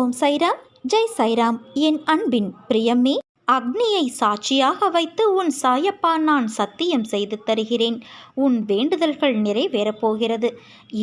ஓம் சைராம் ஜெய் சைராம். என் அன்பின் பிரியமே அக்னியை சாட்சியாக வைத்து உன் சாயப்பா நான் சத்தியம் செய்து தருகிறேன். உன் வேண்டுதல்கள் நிறைவேறப்போகிறது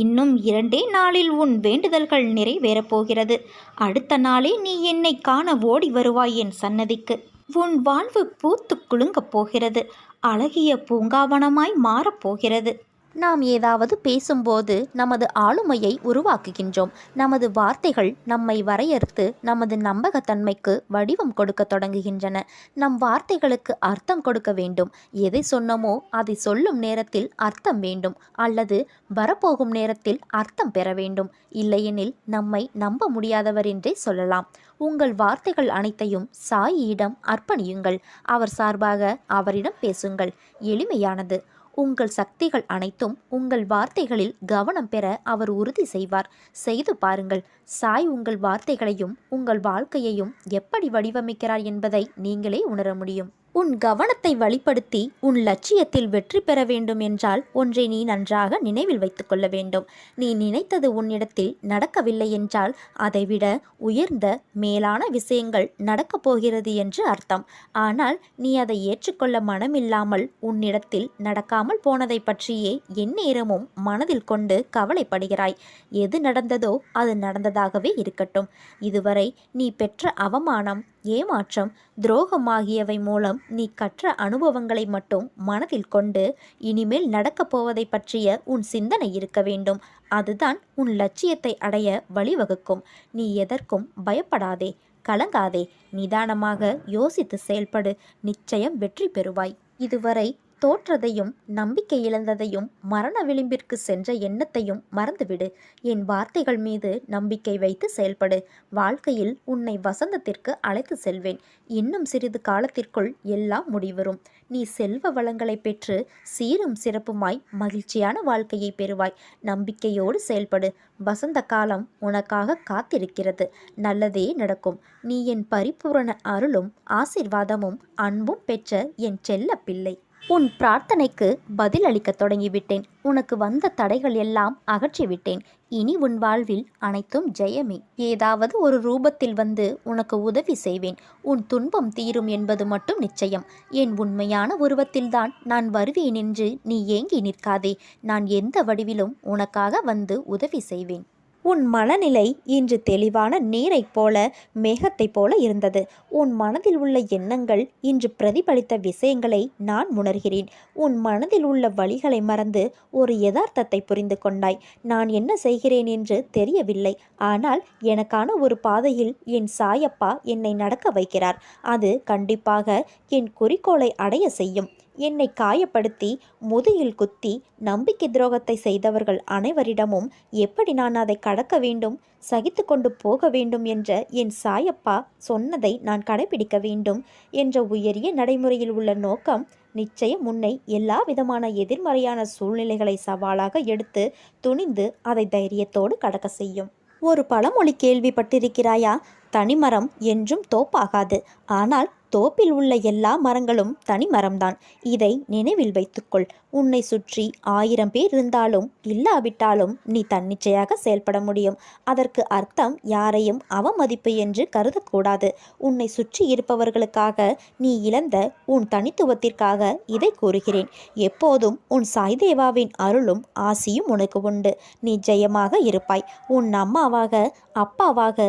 இன்னும் இரண்டே நாளில் உன் வேண்டுதல்கள் நிறைவேறப்போகிறது அடுத்த நாளே நீ என்னை காண ஓடி வருவாய் என் சன்னதிக்கு. உன் வாழ்வு பூத்து குலுங்கப் போகிறது. அழகிய பூங்காவனமாய் மாறப்போகிறது நாம் ஏதாவது பேசும்போது நமது ஆளுமையை உருவாக்குகின்றோம். நமது வார்த்தைகள் நம்மை வரையறுத்து நமது நம்பகத்தன்மைக்கு வடிவம் கொடுக்க தொடங்குகின்றன. நம் வார்த்தைகளுக்கு அர்த்தம் கொடுக்க வேண்டும். எதை சொன்னமோ அதை சொல்லும் நேரத்தில் அர்த்தம் வேண்டும். அல்லது வரப்போகும் நேரத்தில் அர்த்தம் பெற வேண்டும். இல்லையெனில் நம்மை நம்ப முடியாதவர் என்றே சொல்லலாம். உங்கள் வார்த்தைகள் அனைத்தையும் சாயியிடம் அர்ப்பணியுங்கள். அவர் சார்பாக அவரிடம் பேசுங்கள். எளிமையானது. உங்கள் சக்திகள் அனைத்தும் உங்கள் வார்த்தைகளில் கவனம் பெற அவர் உறுதி செய்வார். செய்து பாருங்கள் சாய் உங்கள் வார்த்தைகளையும் உங்கள் வாழ்க்கையையும் எப்படி வடிவமைக்கிறார் என்பதை நீங்களே உணர முடியும். உன் கவனத்தை வழிப்படுத்தி உன் லட்சியத்தில் வெற்றி பெற வேண்டும் என்றால் ஒன்றை நீ நன்றாக நினைவில் வைத்துக்கொள்ள வேண்டும். நீ நினைத்தது உன்னிடத்தில் நடக்கவில்லை என்றால் அதைவிட உயர்ந்த மேலான விஷயங்கள் நடக்கப் போகிறது என்று அர்த்தம். ஆனால் நீ அதை ஏற்றுக்கொள்ள மனமில்லாமல் உன்னிடத்தில் நடக்காமல் போனதை பற்றியே எந்நேரமும் மனதில் கொண்டு கவலைப்படுகிறாய். எது நடந்ததோ அது நடந்ததாகவே இருக்கட்டும். இதுவரை நீ பெற்ற அவமானம் ஏமாற்றம் துரோகம் ஆகியவை மூலம் நீ கற்ற அனுபவங்களை மட்டும் மனதில் கொண்டு இனிமேல் நடக்கப் போவதை பற்றிய உன் சிந்தனை இருக்க வேண்டும். அதுதான் உன் லட்சியத்தை அடைய வழிவகுக்கும். நீ எதற்கும் பயப்படாதே கலங்காதே. நிதானமாக யோசித்து செயல்படு. நிச்சயம் வெற்றி பெறுவாய். இதுவரை தோற்றதையும் நம்பிக்கை இழந்ததையும் மரண விளிம்பிற்கு சென்ற எண்ணத்தையும் மறந்துவிடு. என் வார்த்தைகள் மீது நம்பிக்கை வைத்து செயல்படு. வாழ்க்கையில் உன்னை வசந்தத்திற்கு அழைத்து செல்வேன். இன்னும் சிறிது காலத்திற்குள் எல்லாம் முடிவரும் நீ செல்வ வளங்களை பெற்று சீரும் சிறப்புமாய் மகிழ்ச்சியான வாழ்க்கையை பெறுவாய். நம்பிக்கையோடு செயல்படு. வசந்த காலம் உனக்காக காத்திருக்கிறது. நல்லதே நடக்கும். நீ என் பரிபூரண அருளும் ஆசிர்வாதமும் அன்பும் பெற்ற என் செல்ல பிள்ளை உன் பிரார்த்தனைக்கு பதில் அளிக்க தொடங்கிவிட்டேன். உனக்கு வந்த தடைகள் எல்லாம் அகற்றிவிட்டேன். இனி உன் வாழ்வில் அனைத்தும் ஜெயமே. ஏதாவது ஒரு ரூபத்தில் வந்து உனக்கு உதவி செய்வேன். உன் துன்பம் தீரும் என்பது மட்டும் நிச்சயம். என் உண்மையான உருவத்தில்தான் நான் வருவேன் என்று நீ ஏங்கி நிற்காதே. நான் எந்த வடிவிலும் உனக்காக வந்து உதவி செய்வேன். உன் மனநிலை இன்று தெளிவான நீரைப் போல மேகத்தைப் போல இருந்தது. உன் மனதில் உள்ள எண்ணங்கள் இன்று பிரதிபலித்த விஷயங்களை நான் உணர்கிறேன். உன் மனதில் உள்ள வழிகளை மறந்து ஒரு யதார்த்தத்தை புரிந்து கொண்டாய். நான் என்ன செய்கிறேன் என்று தெரியவில்லை. ஆனால் எனக்கான ஒரு பாதையில் என் சாயப்பா என்னை நடக்க வைக்கிறார். அது கண்டிப்பாக என் குறிக்கோளை அடைய செய்யும். என்னை காயப்படுத்தி முதுகில் குத்தி நம்பிக்கை துரோகத்தை செய்தவர்கள் அனைவரிடமும் எப்படி நான் அதை கடக்க வேண்டும் சகித்து கொண்டு போக வேண்டும் என்ற என் சாயப்பா சொன்னதை நான் கடைபிடிக்க வேண்டும் என்ற உயரிய நடைமுறையில் உள்ள நோக்கம் நிச்சயம் முன்னை எல்லா விதமான எதிர்மறையான சூழ்நிலைகளை சவாலாக எடுத்து துணிந்து அதை தைரியத்தோடு கடக்க செய்யும். ஒரு பழமொழி கேள்விப்பட்டிருக்கிறாயா? தனிமரம் என்றும் தோப்பாகாது. ஆனால் தோப்பில் உள்ள எல்லா மரங்களும் தனி மரம்தான். இதை நினைவில் வைத்துக்கொள். உன்னை சுற்றி ஆயிரம் பேர் இருந்தாலும் இல்லாவிட்டாலும் நீ தன்னிச்சையாக செயல்பட முடியும். அதற்கு அர்த்தம் யாரையும் அவமதிப்பு என்று கருதக்கூடாது. உன்னை சுற்றி இருப்பவர்களுக்காக நீ இழந்த உன் தனித்துவத்திற்காக இதை கூறுகிறேன். எப்போதும் உன் சாய்தேவாவின் அருளும் ஆசியும் உனக்கு உண்டு. நீ ஜெயமாக இருப்பாய். உன் அம்மாவாக அப்பாவாக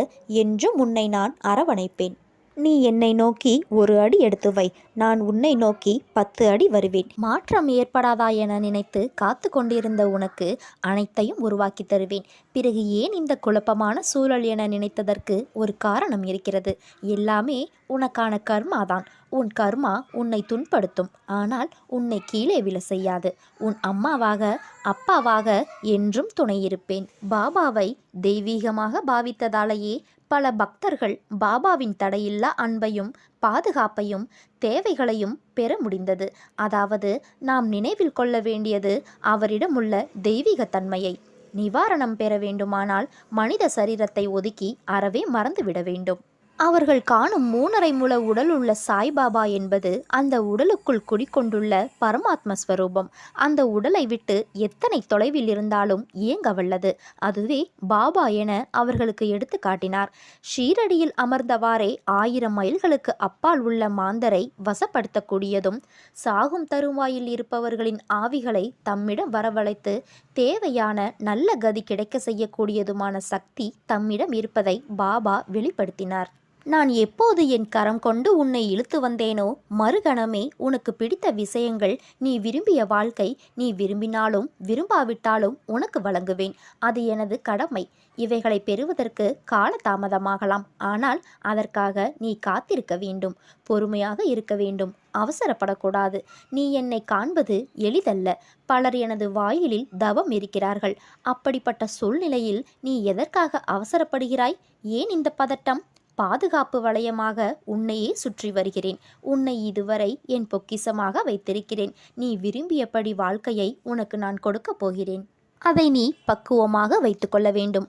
என்றும் உன்னை நான் அரவணைப்பேன். நீ என்னை நோக்கி ஒரு அடி எடுத்து வை. நான் உன்னை நோக்கி பத்து அடி வருவேன். மாற்றம் ஏற்படாதா என நினைத்து காத்து கொண்டிருந்த உனக்கு அனைத்தையும் உருவாக்கி தருவேன். பிறகு ஏன் இந்த குழப்பமான சூழல் என நினைத்ததற்கு ஒரு காரணம் இருக்கிறது. எல்லாமே உனக்கான கர்மாதான். உன் கர்மா உன்னை துன்படுத்தும். ஆனால் உன்னை கீழே விழ செய்யாது. உன் அம்மாவாக அப்பாவாக என்றும் துணையிருப்பேன் பாபாவை தெய்வீகமாக பாவித்ததாலேயே பல பக்தர்கள் பாபாவின் தடையில்லா அன்பையும் பாதுகாப்பையும் தேவைகளையும் பெற முடிந்தது. அதாவது நாம் நினைவில் கொள்ள வேண்டியது அவரிடமுள்ள தெய்வீகத்தன்மையை. நிவாரணம் பெற வேண்டுமானால் மனித சரீரத்தை ஒதுக்கி அறவே மறந்துவிட வேண்டும். அவர்கள் காணும் மூணரை முழ உடல் உள்ள சாய்பாபா என்பது அந்த உடலுக்குள் குடிக்கொண்டுள்ள பரமாத்ம ஸ்வரூபம். அந்த உடலை விட்டு எத்தனை தொலைவில் இருந்தாலும் இயங்க வல்லது. அதுவே பாபா என அவர்களுக்கு எடுத்து காட்டினார். ஷீரடியில் அமர்ந்தவாறே ஆயிரம் மைல்களுக்கு அப்பால் உள்ள மாந்தரை வசப்படுத்தக்கூடியதும் சாகும் தருவாயில் இருப்பவர்களின் ஆவிகளை தம்மிடம் வரவழைத்து தேவையான நல்ல கதி கிடைக்க செய்யக்கூடியதுமான சக்தி தம்மிடம் இருப்பதை பாபா வெளிப்படுத்தினார். நான் எப்போது என் கரம் கொண்டு உன்னை இழுத்து வந்தேனோ மறுகணமே உனக்கு பிடித்த விஷயங்கள் நீ விரும்பிய வாழ்க்கை நீ விரும்பினாலும் விரும்பாவிட்டாலும் உனக்கு வழங்குவேன். அது எனது கடமை. இவைகளை பெறுவதற்கு காலதாமதமாகலாம். ஆனால் அதற்காக நீ காத்திருக்க வேண்டும். பொறுமையாக இருக்க வேண்டும். அவசரப்படக்கூடாது. நீ என்னை காண்பது எளிதல்ல. பலர் எனது வாயிலில் தவம் இருக்கிறார்கள். அப்படிப்பட்ட சூழ்நிலையில் நீ எதற்காக அவசரப்படுகிறாய்? ஏன் இந்த பதட்டம்? பாதுகாப்பு வளையமாக உன்னையே சுற்றி வருகிறேன். உன்னை இதுவரை என் பொக்கிசமாக வைத்திருக்கிறேன். நீ விரும்பியபடி வாழ்க்கையை உனக்கு நான் கொடுக்கப் போகிறேன். அதை நீ பக்குவமாக வைத்துக்கொள்ள வேண்டும்.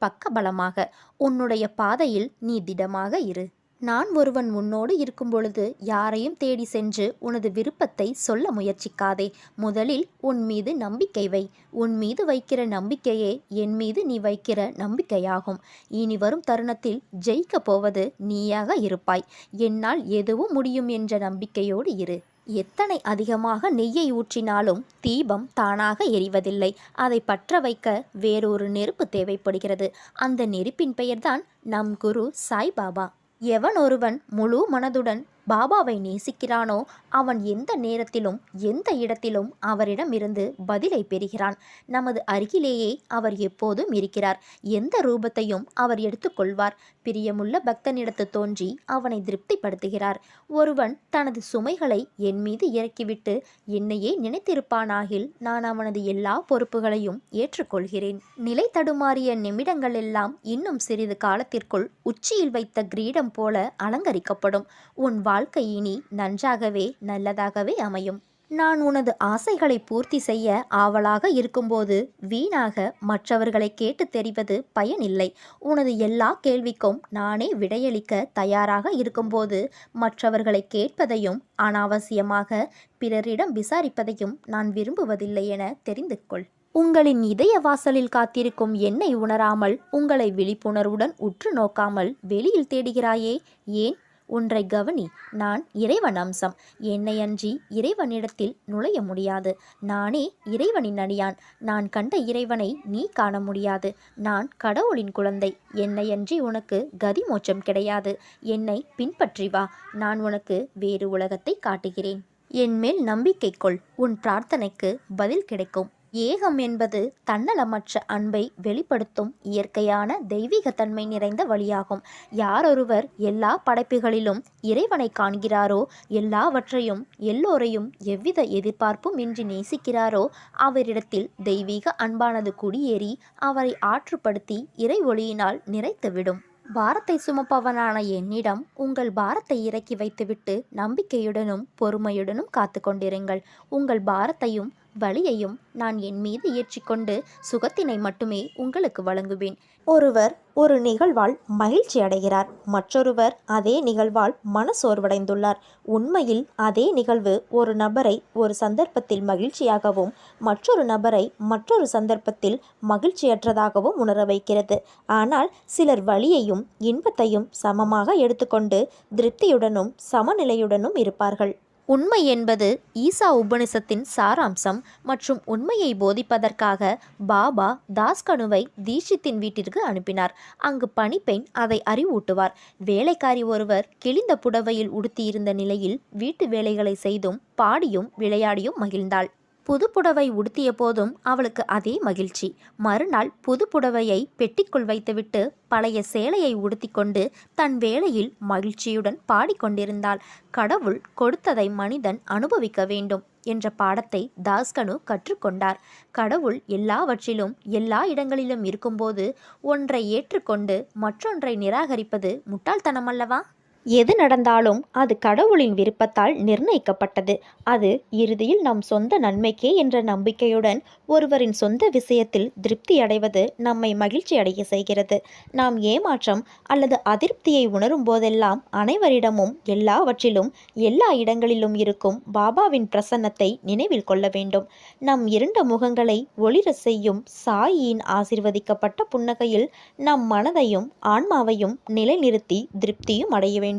பக்கபலமாக. உன்னுடைய பாதையில் நீ திடமாக இரு. நான் ஒருவன் உன்னோடு இருக்கும் பொழுது யாரையும் தேடி சென்று உனது விருப்பத்தை சொல்ல முயற்சிக்காதே. முதலில் உன் மீது நம்பிக்கை வை. உன் மீது வைக்கிற நம்பிக்கையே என் மீது நீ வைக்கிற நம்பிக்கையாகும். இனி வரும் தருணத்தில் ஜெயிக்கப் போவது நீயாக இருப்பாய். என்னால் எதுவும் முடியும் என்ற நம்பிக்கையோடு இரு. எத்தனை அதிகமாக நெய்யை ஊற்றினாலும் தீபம் தானாக எரிவதில்லை. அதை பற்ற வைக்க வேறொரு நெருப்பு தேவைப்படுகிறது. அந்த நெருப்பின் பெயர்தான் நம் குரு சாய்பாபா. எவன் ஒருவன் முழு மனதுடன் பாபாவை நேசிக்கிறானோ அவன் எந்த நேரத்திலும் எந்த இடத்திலும் அவரிடமிருந்து பதிலை பெறுகிறான். நமது அருகிலேயே அவர் எப்போதும் இருக்கிறார். எந்த ரூபத்தையும் அவர் எடுத்துக்கொள்வார். பிரியமுள்ள பக்தனிடத்து தோன்றி அவனை திருப்திப்படுத்துகிறார். ஒருவன் தனது சுமைகளை என் மீது இறக்கிவிட்டு என்னையே நினைத்திருப்பானாகில் நான் அவனது எல்லா பொறுப்புகளையும் ஏற்றுக்கொள்கிறேன். நிலை தடுமாறிய நிமிடங்கள் எல்லாம் இன்னும் சிறிது காலத்திற்குள் உச்சியில் வைத்த கிரீடம் போல அலங்கரிக்கப்படும். உன் வாழ்க்கை இனி நன்றாகவே நல்லதாகவே அமையும். நான் உனது ஆசைகளை பூர்த்தி செய்ய ஆவலாக இருக்கும்போது வீணாக மற்றவர்களை கேட்டு தெரிவது பயனில்லை. உனது எல்லா கேள்விக்கும் நானே விடையளிக்க தயாராக இருக்கும்போது மற்றவர்களை கேட்பதையும் அனாவசியமாக பிறரிடம் விசாரிப்பதையும் நான் விரும்புவதில்லை என தெரிந்து கொள் உங்களின் இதய வாசலில் காத்திருக்கும் என்னை உணராமல் உங்களை விழிப்புணர்வுடன் உற்று நோக்காமல் வெளியில் தேடுகிறாயே ஏன் ஒன்றை கவனி நான் இறைவன் அம்சம். என்னை அன்றி இறைவனிடத்தில் நுழைய முடியாது. நானே இறைவனின் அடியான். நான் கண்ட இறைவனை நீ காண முடியாது. நான் கடவுளின் குழந்தை. என்னையன்றி உனக்கு கதிமோச்சம் கிடையாது. என்னை பின்பற்றி வா. நான் உனக்கு வேறு உலகத்தை காட்டுகிறேன். என் மேல் நம்பிக்கை கொள். உன் பிரார்த்தனைக்கு பதில் கிடைக்கும். ஏகம் என்பது தன்னலமற்ற அன்பை வெளிப்படுத்தும் இயற்கையான தெய்வீகத்தன்மை நிறைந்த வழியாகும். யாரொருவர் எல்லா படைப்புகளிலும் இறைவனை காண்கிறாரோ எல்லாவற்றையும் எல்லோரையும் எவ்வித எதிர்பார்ப்பும் இன்றி நேசிக்கிறாரோ அவரிடத்தில் தெய்வீக அன்பானது குடியேறி அவரை ஆற்றுப்படுத்தி இறை ஒளியினால் நிறைத்துவிடும். பாரத்தை சுமப்பவனான என்னிடம் உங்கள் பாரத்தை இறக்கி வைத்துவிட்டு நம்பிக்கையுடனும் பொறுமையுடனும் காத்து கொண்டிருங்கள் உங்கள் பாரத்தையும் வலியையும் நான் என் மீது ஏற்றிக்கொண்டு சுகத்தினை மட்டுமே உங்களுக்கு வழங்குவேன். ஒருவர் ஒரு நிகழ்வால் மகிழ்ச்சி அடைகிறார். மற்றொருவர் அதே நிகழ்வால் மனசோர்வடைந்துள்ளார். உண்மையில் அதே நிகழ்வு ஒரு நபரை ஒரு சந்தர்ப்பத்தில் மகிழ்ச்சியாகவும் மற்றொரு நபரை மற்றொரு சந்தர்ப்பத்தில் மகிழ்ச்சியற்றதாகவும் உணர வைக்கிறது. ஆனால் சிலர் வழியையும் இன்பத்தையும் சமமாக எடுத்துக்கொண்டு திருப்தியுடனும் சமநிலையுடனும் இருப்பார்கள். உண்மை என்பது ஈசா உபனிஷத்தின் சாராம்சம் மற்றும் உண்மையை போதிப்பதற்காக பாபா தாஸ்கனுவை தீஷித்தின் வீட்டிற்கு அனுப்பினார். அங்கு பணிப்பெண் அதை அறிவூட்டுவார். வேலைக்காரி ஒருவர் கிழிந்த புடவையில் உடுத்தியிருந்த நிலையில் வீட்டு வேலைகளை செய்தும் பாடியும் விளையாடியும் மகிழ்ந்தாள். புதுப்புடவை உடுத்திய போதும் அவளுக்கு அதே மகிழ்ச்சி. மறுநாள் புதுப்புடவையை பெட்டிக்குள் வைத்துவிட்டு பழைய சேலையை உடுத்திக்கொண்டு தன் வேளையில் மகிழ்ச்சியுடன் பாடிக்கொண்டிருந்தாள். கடவுள் கொடுத்ததை மனிதன் அனுபவிக்க வேண்டும் என்ற பாடத்தை தாஸ்கனு கற்றுக்கொண்டார். கடவுள் எல்லாவற்றிலும் எல்லா இடங்களிலும் இருக்கும்போது ஒன்றை ஏற்றுக்கொண்டு மற்றொன்றை நிராகரிப்பது முட்டாள்தனமல்லவா? எது நடந்தாலும் அது கடவுளின் விருப்பத்தால் நிர்ணயிக்கப்பட்டது. அது இறுதியில் நம் சொந்த நன்மைக்கே என்ற நம்பிக்கையுடன் ஒருவரின் சொந்த விஷயத்தில் திருப்தி அடைவது நம்மை மகிழ்ச்சி அடைய செய்கிறது. நாம் ஏமாற்றம் அல்லது அதிருப்தியை உணரும் போதெல்லாம் அனைவரிடமும் எல்லாவற்றிலும் எல்லா இடங்களிலும் இருக்கும் பாபாவின் பிரசன்னத்தை நினைவில் கொள்ள வேண்டும். நம் இருண்ட முகங்களை ஒளிர செய்யும் சாயியின் ஆசிர்வதிக்கப்பட்ட புன்னகையில் நம் மனதையும் ஆன்மாவையும் நிலைநிறுத்தி திருப்தியும் அடைய வேண்டும்.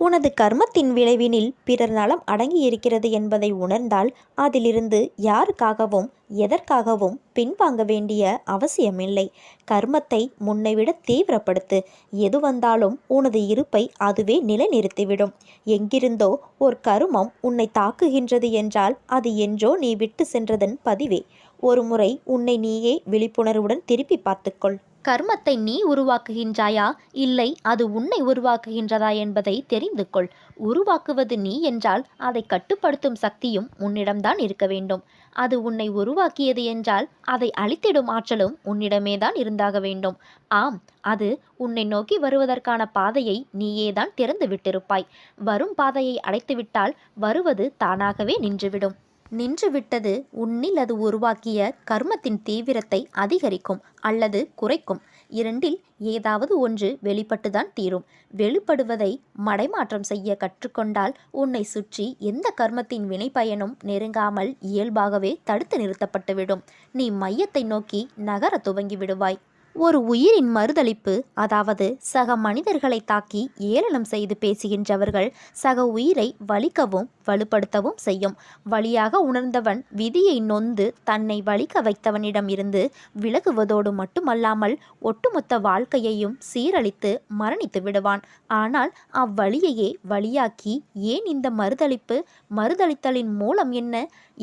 உனது கர்மத்தின் விளைவினில் பிறர் நலம் அடங்கியிருக்கிறது என்பதை உணர்ந்தால் அதிலிருந்து யாருக்காகவும் எதற்காகவும் பின்வாங்க வேண்டிய அவசியமில்லை. கர்மத்தை முன்னைவிட தீவிரப்படுத்து. எது வந்தாலும் உனது இருப்பை அதுவே நிலைநிறுத்திவிடும். எங்கிருந்தோ ஒரு கருமம் உன்னை தாக்குகின்றது என்றால் அது என்றோ நீ விட்டு சென்றதன் பதிவே. ஒருமுறை உன்னை நீயே விழிப்புணர்வுடன் திருப்பி பார்த்துக்கொள். கர்மத்தை நீ உருவாக்குகின்றாயா? இல்லை அது உன்னை உருவாக்குகின்றதா என்பதை தெரிந்து கொள். உருவாக்குவது நீ என்றால் அதை கட்டுப்படுத்தும் சக்தியும் உன்னிடம்தான் இருக்க வேண்டும். அது உன்னை உருவாக்கியது என்றால் அதை அழித்திடும் ஆற்றலும் உன்னிடமே தான் இருந்தாக வேண்டும். ஆம் அது உன்னை நோக்கி வருவதற்கான பாதையை நீயேதான் திறந்து விட்டிருப்பாய் வரும் பாதையை அடைத்துவிட்டால் வருவது தானாகவே நின்றுவிடும். நின்றுவிட்டது உன்னில் அது உருவாக்கிய கர்மத்தின் தீவிரத்தை அதிகரிக்கும் அல்லது குறைக்கும். இரண்டில் ஏதாவது ஒன்று வெளிப்பட்டுதான் தீரும். வெளிப்படுவதை மடைமாற்றம் செய்ய கற்றுக்கொண்டால் உன்னை சுற்றி எந்த கர்மத்தின் வினைப்பயனும் நெருங்காமல் இயல்பாகவே தடுத்து நிறுத்தப்பட்டுவிடும். நீ மையத்தை நோக்கி நகர துவங்கி விடுவாய் ஒரு உயிரின் மறுதளிப்பு அதாவது சக மனிதர்களை தாக்கி ஏளனம் செய்து பேசுகின்றவர்கள் சக உயிரை வலிக்கவும் வலுப்படுத்தவும் செய்யும். வழியாக உணர்ந்தவன் விதியை நொந்து தன்னை வலிக்க வைத்தவனிடம் இருந்து விலகுவதோடு மட்டுமல்லாமல் ஒட்டுமொத்த வாழ்க்கையையும் சீரழித்து மரணித்து விடுவான். ஆனால் அவ்வழியையே வழியாக்கி ஏன் இந்த மறுதளிப்பு மறுதளித்தலின் மூலம் என்ன?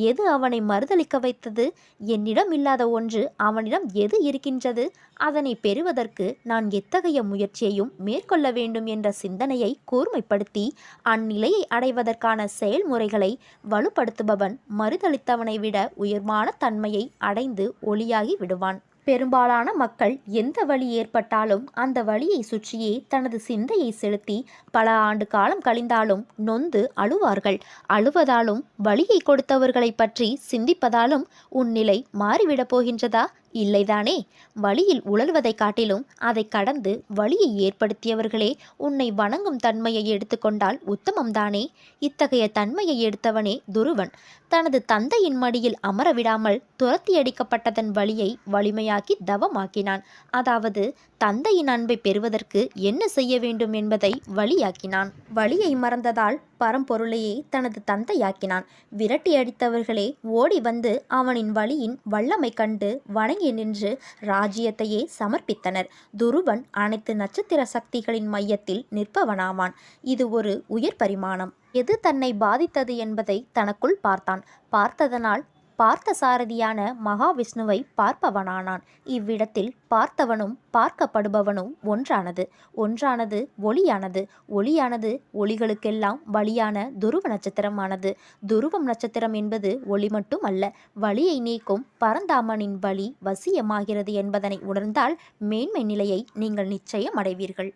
எது அவனை மறுதளிக்க வைத்தது? என்னிடம் இல்லாத ஒன்று அவனிடம் எது இருக்கின்றது? அதனை பெறுவதற்கு நான் எத்தகைய முயற்சியையும் மேற்கொள்ள வேண்டும் என்ற சிந்தனையை கூர்மைப்படுத்தி அந்நிலையை அடைவதற்கான செயல்முறைகளை வலுப்படுத்துபவன் மறுதளித்தவனை விட உயர்வான தன்மையை அடைந்து ஒளியாகி விடுவான். பெரும்பாலான மக்கள் எந்த வழி ஏற்பட்டாலும் அந்த வழியை சுற்றியே தனது சிந்தையை செலுத்தி பல ஆண்டு காலம் கழிந்தாலும் நொந்து அழுவார்கள். அழுவதாலும் வழியை கொடுத்தவர்களை பற்றி சிந்திப்பதாலும் உன் நிலை மாறிவிடப் போகின்றதா? இல்லைதானே? வழியில் உழல்வதைக் காட்டிலும் அதை கடந்து வழியை ஏற்படுத்தியவர்களே உன்னை வணங்கும் தன்மையை எடுத்துக்கொண்டால் உத்தமம்தானே? இத்தகைய தன்மையை எடுத்தவனே துருவன். தனது தந்தையின் மடியில் அமர விடாமல் துரத்தி அடிக்கப்பட்டதன் வழியை வலிமையாக்கி தவமாக்கினான். அதாவது தந்தையின் அன்பை பெறுவதற்கு என்ன செய்ய வேண்டும் என்பதை வழியாக்கினான். வழியை மறந்ததால் பரம்பொருளையே தனது தந்தையாக்கினான். விரட்டி அடித்தவர்களே ஓடி வந்து அவனின் வழியின் வல்லமை கண்டு வணங்கி நின்று ராஜ்யத்தையே சமர்ப்பித்தனர். துருவன் அனைத்து நட்சத்திர சக்திகளின் மையத்தில் நிற்பவனாவான். இது ஒரு உயர் பரிமாணம். எது தன்னை பாதித்தது என்பதை தனக்குள் பார்த்தான். பார்த்ததனால் பார்த்த சாரதியான மகாவிஷ்ணுவை பார்ப்பவனானான். இவ்விடத்தில் பார்த்தவனும் பார்க்கப்படுபவனும் ஒன்றானது. ஒன்றானது ஒளியானது. ஒளியானது ஒளிகளுக்கெல்லாம் வழியான துருவ நட்சத்திரமானது. துருவம் நட்சத்திரம் என்பது ஒளி மட்டும் அல்ல வழியை நீக்கும் பரந்தாமனின் வழி வசியமாகிறது என்பதனை உணர்ந்தால் மேன்மை நிலையை நீங்கள் நிச்சயம் அடைவீர்கள்.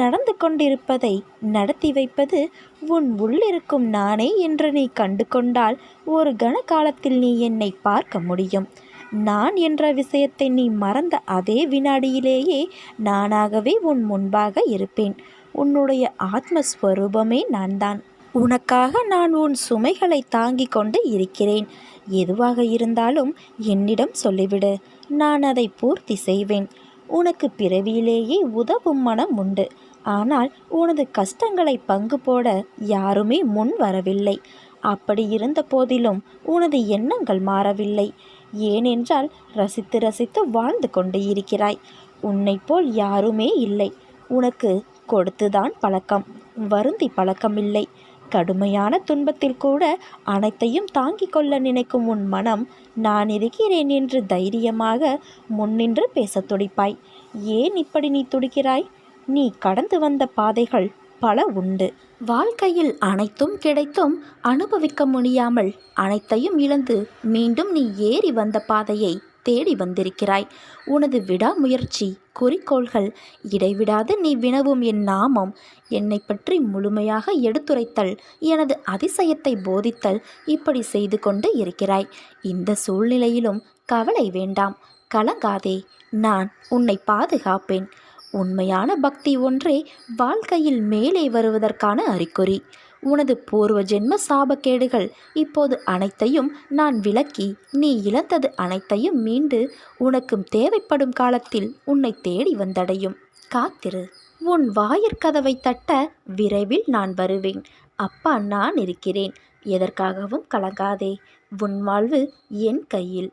நடந்து கொண்டிருப்பதை நடத்தி வைப்பது உன் உள்ளிருக்கும் நானே என்று நீ கண்டு கொண்டால் ஒரு கன காலத்தில் நீ என்னை பார்க்க முடியும். நான் என்ற விஷயத்தை நீ மறந்த அதே வினாடியிலேயே நானாகவே உன் முன்பாக இருப்பேன். உன்னுடைய ஆத்மஸ்வரூபமே நான் தான் உனக்காக நான் உன் சுமைகளை தாங்கிக் கொண்டு இருக்கிறேன். எதுவாக இருந்தாலும் என்னிடம் சொல்லிவிடு. நான் அதை பூர்த்தி செய்வேன். உனக்கு பிறவியிலேயே உதவும் மனம் உண்டு. ஆனால் உனது கஷ்டங்களை பங்கு போட யாருமே முன் வரவில்லை. அப்படி இருந்த போதிலும் உனது எண்ணங்கள் மாறவில்லை. ஏனென்றால் ரசித்து ரசித்து வாழ்ந்து கொண்டு இருக்கிறாய். உன்னை போல் யாருமே இல்லை. உனக்கு கொடுத்துதான் பழக்கம். வருந்தி பழக்கமில்லை. கடுமையான துன்பத்தில் கூட அனைத்தையும் தாங்கிக் கொள்ள நினைக்கும் உன் மனம் நான் இருக்கிறேன் என்று தைரியமாக முன்னின்று பேசத் துடிப்பாய். ஏன் இப்படி நீ துடிக்கிறாய்? நீ கடந்து வந்த பாதைகள் பல உண்டு. வாழ்க்கையில் அனைத்தும் கிடைத்தும் அனுபவிக்க முடியாமல் அனைத்தையும் இழந்து மீண்டும் நீ ஏறி வந்த பாதையை தேடி வந்திருக்கிறாய். உனது விடாமுயற்சி குறிக்கோள்கள் இடைவிடாது நீ வினவும் என் நாமம். என்னை பற்றி முழுமையாக எடுத்துரைத்தல் எனது அதிசயத்தை போதித்தல் இப்படி செய்து கொண்டு இருக்கிறாய். இந்த சூழ்நிலையிலும் கவலை வேண்டாம். கலங்காதே. நான் உன்னை பாதுகாப்பேன். உண்மையான பக்தி ஒன்றே வாழ்க்கையில் மேலே வருவதற்கான அறிகுறி. உனது பூர்வ ஜென்ம சாபக்கேடுகள் இப்போது அனைத்தையும் நான் விளக்கி நீ இழந்தது அனைத்தையும் மீண்டு உனக்கும் தேவைப்படும் காலத்தில் உன்னை தேடி வந்தடையும். காத்திரு. உன் வாயிற்கதவை தட்ட விரைவில் நான் வருவேன். அப்பா நான் இருக்கிறேன். எதற்காகவும் கலங்காதே. உன் வாழ்வு என் கையில்.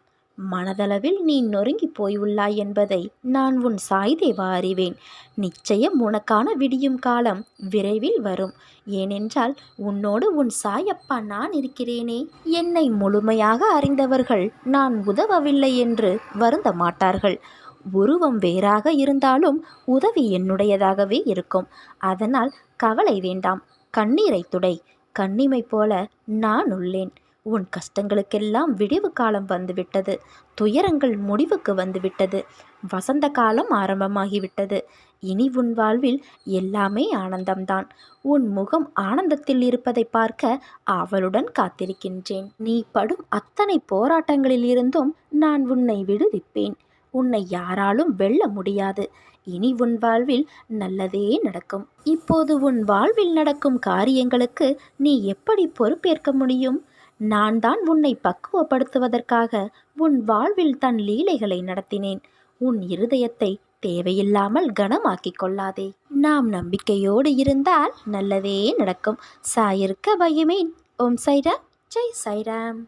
மனதளவில் நீ நொறுங்கி போய் உள்ளாய் என்பதை நான் உன் சாய்தேவா அறிவேன். நிச்சயம் உனக்கான விடியும் காலம் விரைவில் வரும். ஏனென்றால் உன்னோடு உன் சாயப்பா நான் இருக்கிறேனே. என்னை முழுமையாக அறிந்தவர்கள் நான் உதவவில்லை என்று வருந்த மாட்டார்கள். உருவம் வேறாக இருந்தாலும் உதவி என்னுடையதாகவே இருக்கும். அதனால் கவலை வேண்டாம். கண்ணீரை துடை. கண்ணிமை போல நான் உள்ளேன். உன் கஷ்டங்களுக்கெல்லாம் விடிவு காலம் வந்துவிட்டது. துயரங்கள் முடிவுக்கு வந்துவிட்டது. வசந்த காலம் ஆரம்பமாகிவிட்டது. இனி உன் வாழ்வில் எல்லாமே ஆனந்தம்தான். உன் முகம் ஆனந்தத்தில் இருப்பதை பார்க்க அவளுடன் காத்திருக்கின்றேன். நீ படும் அத்தனை போராட்டங்களில் இருந்தும் நான் உன்னை விடுவிப்பேன். உன்னை யாராலும் வெல்ல முடியாது. இனி உன் வாழ்வில் நல்லதே நடக்கும். இப்போது உன் வாழ்வில் நடக்கும் காரியங்களுக்கு நீ எப்படி பொறுப்பேற்க முடியும்? நான் தான் உன்னை பக்குவப்படுத்துவதற்காக உன் வாழ்வில் தன் லீலைகளை நடத்தினேன். உன் இருதயத்தை தேவையில்லாமல் கனமாக்கிக் கொள்ளாதே. நாம் நம்பிக்கையோடு இருந்தால் நல்லதே நடக்கும். சாயிருக்க பயமேன் ஓம் சைராம். ஜெய் சைராம்.